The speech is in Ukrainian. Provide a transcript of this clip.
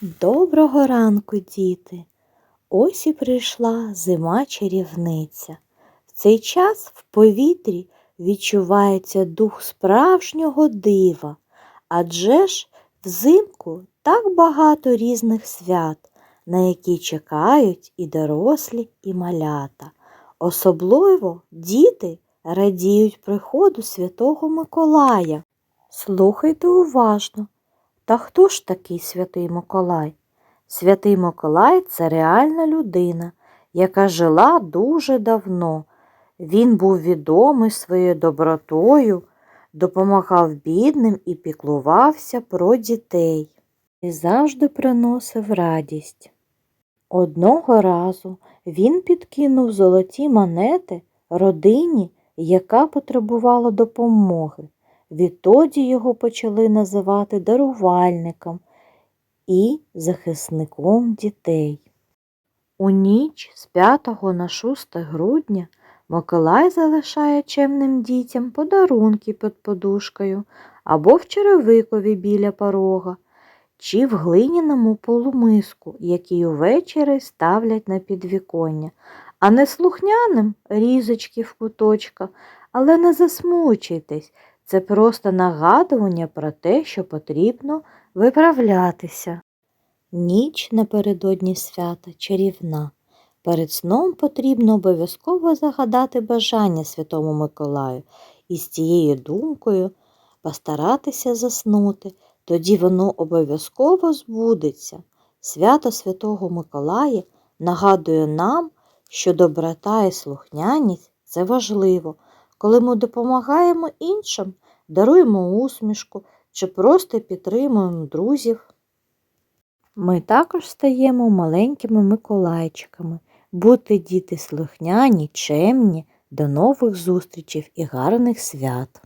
Доброго ранку, діти! Ось і прийшла зима чарівниця. В цей час в повітрі відчувається дух справжнього дива, адже ж взимку так багато різних свят, на які чекають і дорослі, і малята. Особливо діти радіють приходу Святого Миколая. Слухайте уважно. Та хто ж такий святий Миколай? Святий Миколай це реальна людина, яка жила дуже давно. Він був відомий своєю добротою, допомагав бідним і піклувався про дітей. І завжди приносив радість. Одного разу він підкинув золоті монети родині, яка потребувала допомоги. Відтоді його почали називати дарувальником і захисником дітей. У ніч з 5 на 6 грудня Миколай залишає чемним дітям подарунки під подушкою або в черевикові біля порога, чи в глиняному полумиску, який увечері ставлять на підвіконня, а не слухняним різочки в куточках, але не засмучуйтесь. Це просто нагадування про те, що потрібно виправлятися. Ніч напередодні свята чарівна. Перед сном потрібно обов'язково загадати бажання Святому Миколаю і з цією думкою постаратися заснути, тоді воно обов'язково збудеться. Свято Святого Миколая нагадує нам, що доброта і слухняність це важливо коли ми допомагаємо іншим, даруємо усмішку чи просто підтримуємо друзів. Ми також стаємо маленькими миколайчиками, бути діти слухняні, чемні, до нових зустрічей і гарних свят.